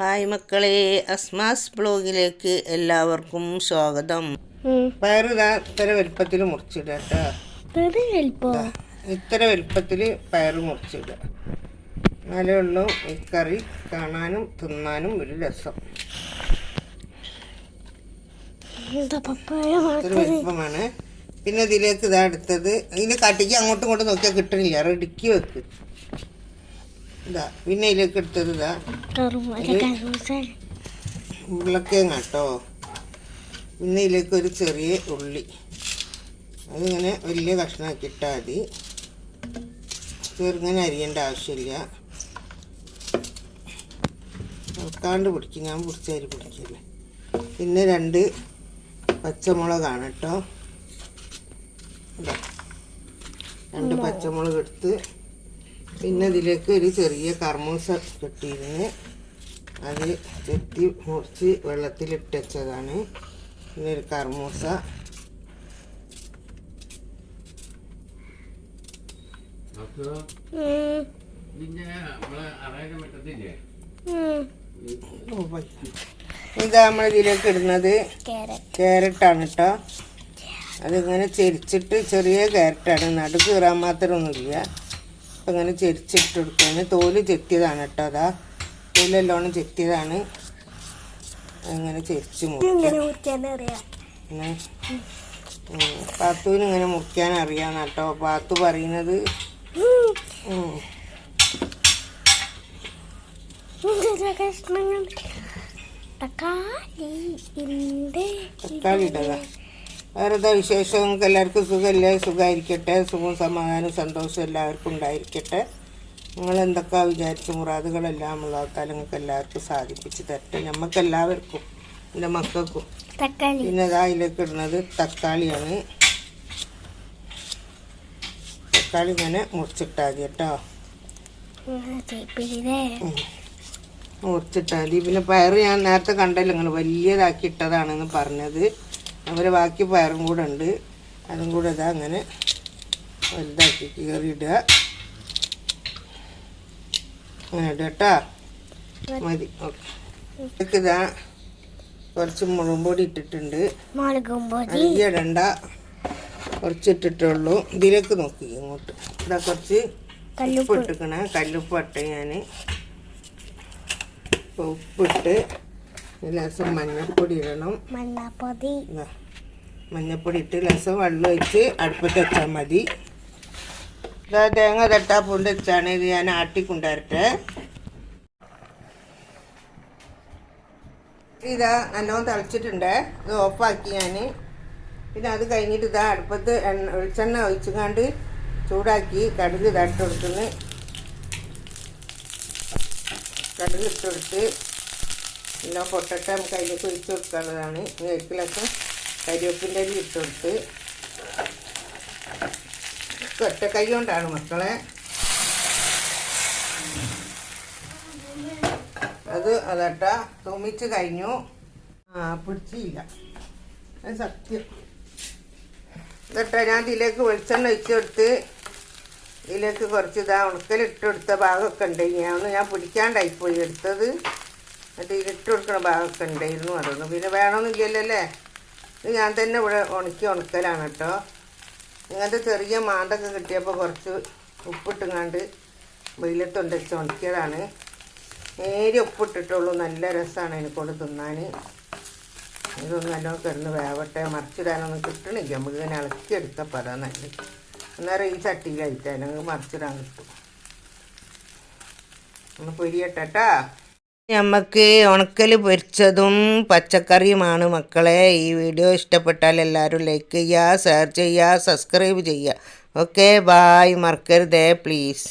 Hi മക്കളെ അസ്മാസ് ബ്ലോഗിലേക്ക് എല്ലാവർക്കും സ്വാഗതം. പയറ് ഇതാ ഇത്ര വലുപ്പത്തിൽ മുറിച്ചിടുക കേട്ടോ. ഇത്ര വലുപ്പത്തിൽ പയറ് മുറിച്ചിടുക. എന്നാലേ ഉള്ളൂ ഈ കറി കാണാനും തിന്നാനും ഒരു രസം. ഇത്ര വലുപ്പമാണ്. പിന്നെ ഇതിലേക്ക് ഇതാ എടുത്തത്. ഇതിന് കട്ടിക്ക് അങ്ങോട്ടും ഇങ്ങോട്ടും നോക്കിയാൽ കിട്ടണില്ല. റെഡിക്ക് വെക്ക്. ഇതാ പിന്നെ ഇതിലേക്ക് എടുത്തത് ഇതാ. ഉരുളക്കിഴങ്ങ് കേട്ടോ പിന്നെ ഇതിലേക്ക് ഒരു ചെറിയ ഉള്ളി. അതിങ്ങനെ വലിയ കഷ്ണമാക്കി ഇട്ടാൽ മതി. ചെറുങ്ങനെ അരിയേണ്ട ആവശ്യമില്ല. ഇളക്കാണ്ട് പിടിക്കും ഞാൻ പിടിച്ച അരി പിടിക്കില്ല. പിന്നെ രണ്ട് പച്ചമുളകാണ് കേട്ടോ. രണ്ട് പച്ചമുളക് എടുത്ത് പിന്നെ ഇതിലേക്ക് ഒരു ചെറിയ കർമൂസ കെട്ടിയിരുന്നു അത് ചെത്തി മുറിച്ച് വെള്ളത്തിൽ വെച്ചതാണ്. പിന്നെ ഒരു കർമൂസ ഇതാ നമ്മൾ ഇതിലേക്ക് ഇടുന്നത്. ക്യാരറ്റ്. ക്യാരറ്റാണ് കേട്ടോ. അതിങ്ങനെ ചെരിച്ചിട്ട് ചെറിയ ക്യാരറ്റാണ്. നടുക്ക് കീറാൻ മാത്രമൊന്നുമില്ല. അപ്പം ഇങ്ങനെ ചെരിച്ചിട്ട് കൊടുക്കുകയാണ് തോൽ ചെത്തിയതാണ് കേട്ടോ അതാ. തോലെല്ലോണം ചെത്തിയതാണ് അങ്ങനെ ചെരിച്ച് പാത്തുവിന് ഇങ്ങനെ മുറിക്കാൻ അറിയാം കേട്ടോ. പാത്തു പറയുന്നത്. തക്കാളി തക്കാളി ഇട്ടതാ വേറെ എന്താ വിശേഷം? നിങ്ങൾക്ക് എല്ലാവർക്കും സുഖമല്ലേ സുഖമായിരിക്കട്ടെ സുഖവും സമാധാനവും സന്തോഷവും എല്ലാവർക്കും ഉണ്ടായിരിക്കട്ടെ. നിങ്ങൾ എന്തൊക്കെ വിചാരിച്ച? മുറാദുകളെല്ലാം ഉള്ള നിങ്ങൾക്ക് എല്ലാവർക്കും സാധിപ്പിച്ച് തരട്ടെ. നമുക്ക് എല്ലാവർക്കും എന്റെ മക്കൾക്കും. തക്കാളി. പിന്നെ അതിലേക്ക് ഇടുന്നത് തക്കാളിയാണ്. തക്കാളി ഇങ്ങനെ മുറിച്ചിട്ടാൽ മതി കേട്ടോ മുറിച്ചിട്ടാൽ മതി പിന്നെ പയർ ഞാൻ നേരത്തെ കണ്ടല്ലോ നിങ്ങൾ വലിയതാക്കി ഇട്ടതാണെന്ന് പറഞ്ഞത്. അവരെ ബാക്കി പയറും കൂടെ ഉണ്ട്. അതും കൂടെ ഇതാ അങ്ങനെ വലുതാക്കി കീറിയിടുക അങ്ങനെ ഇടുക കേട്ടോ. മതി. ഓക്കെ. ഇതാ കുറച്ച് മുളകും പൊടി ഇട്ടിട്ടുണ്ട്. ഇടണ്ട. കുറച്ച് ഇട്ടിട്ടുള്ളൂ ഇതിലേക്ക് നോക്കി ഇങ്ങോട്ട്. ഇതാ കുറച്ച് കല്ലുപ്പ്. ഇട്ടിക്കണേ. കല്ലുപ്പ് ഇട്ട് ഞാൻ ഉപ്പിട്ട് ലേശം മഞ്ഞപ്പൊടി ഇടണം. മഞ്ഞപ്പൊടി. മഞ്ഞപ്പൊടി ഇട്ട് ലേശം വെള്ളം ഒഴിച്ച് അടുപ്പത്ത് വെച്ചാൽ മതി. ഇതാ തേങ്ങ തട്ടാ പൂണ്ട് വെച്ചാണ് ഇത് ഞാൻ ആട്ടിക്കൊണ്ടുവരട്ടെ ഇതാ നല്ലോണം തിളച്ചിട്ടുണ്ട്. ഇത് ഓഫാക്കി ഞാൻ. പിന്നെ അത് കഴിഞ്ഞിട്ട് ഇതാ അടുപ്പത്ത് എണ്ണ വെളിച്ചെണ്ണ ഒഴിച്ചുകൊണ്ട് ചൂടാക്കി കടുക് ഇതാട്ട് കൊടുക്കുന്നു കടുക് ഇട്ട് കൊടുത്ത് എല്ലാം പൊട്ടട്ട നമുക്ക് അതിലേക്ക് ഒഴിച്ച് കൊടുക്കാവുന്നതാണ് കഴിക്കലൊക്കെ കരിവേപ്പിന്റെ അരി ഇട്ട് കൊടുത്ത് ഒറ്റ കൈ കൊണ്ടാണ് മക്കളെ. അത് അതട്ട. തുമ്മിച്ച് കഴിഞ്ഞു. ആ പിടിച്ചില്ല. അത് സത്യം. ഇതട്ട ഞാൻ ഇതിലേക്ക് വെളിച്ചെണ്ണ ഒഴിച്ചു കൊടുത്ത് ഇതിലേക്ക് കുറച്ച് ഇതാ ഉണക്കലിട്ട് കൊടുത്ത ഭാഗമൊക്കെ ഉണ്ട്. ഞാൻ ഞാൻ പിടിക്കാണ്ടായിപ്പോയി എടുത്തത്. എന്നിട്ട് ഇതിലിട്ട് കൊടുക്കുന്ന ഭാഗമൊക്കെ ഉണ്ടായിരുന്നു അതൊന്നും പിന്നെ വേണമെന്നില്ലല്ലേ ഇത് ഞാൻ തന്നെ ഇവിടെ ഉണക്കി ഉണക്കലാണ് കേട്ടോ. ഇങ്ങനത്തെ ചെറിയ മാന്തൊക്കെ കിട്ടിയപ്പോൾ കുറച്ച് ഉപ്പിട്ടുങ്ങാണ്ട് വെയിലത്തുണ്ട് വെച്ച് ഉണക്കിയതാണ്. നേരെ ഉപ്പിട്ടിട്ടുള്ളൂ നല്ല രസമാണ് എനിക്കൊണ്ട് തിന്നാൻ ഇതൊന്നും നല്ലോണം കിടന്ന് വേവട്ടെ മറിച്ചിടാനൊന്നും കിട്ടണില്ല. നമുക്ക് ഇങ്ങനെ ഇളക്കി എടുക്കാൻ പറയാൻ നല്ലത്. അന്നേരം ഈ ചട്ടി കഴിച്ചാൽ അല്ലെങ്കിൽ മറിച്ചിടാൻ കിട്ടും. ഒന്ന് പൊരിയട്ടെട്ടാ നമുക്ക് ഉണക്കൽ പൊരിച്ചതും പച്ചക്കറിയുമാണ് മക്കളെ. ഈ വീഡിയോ ഇഷ്ടപ്പെട്ടാൽ എല്ലാവരും ലൈക്ക് ചെയ്യുക ഷെയർ ചെയ്യുക സബ്സ്ക്രൈബ് ചെയ്യുക. ഓക്കെ ബായ് മറക്കരുതേ പ്ലീസ്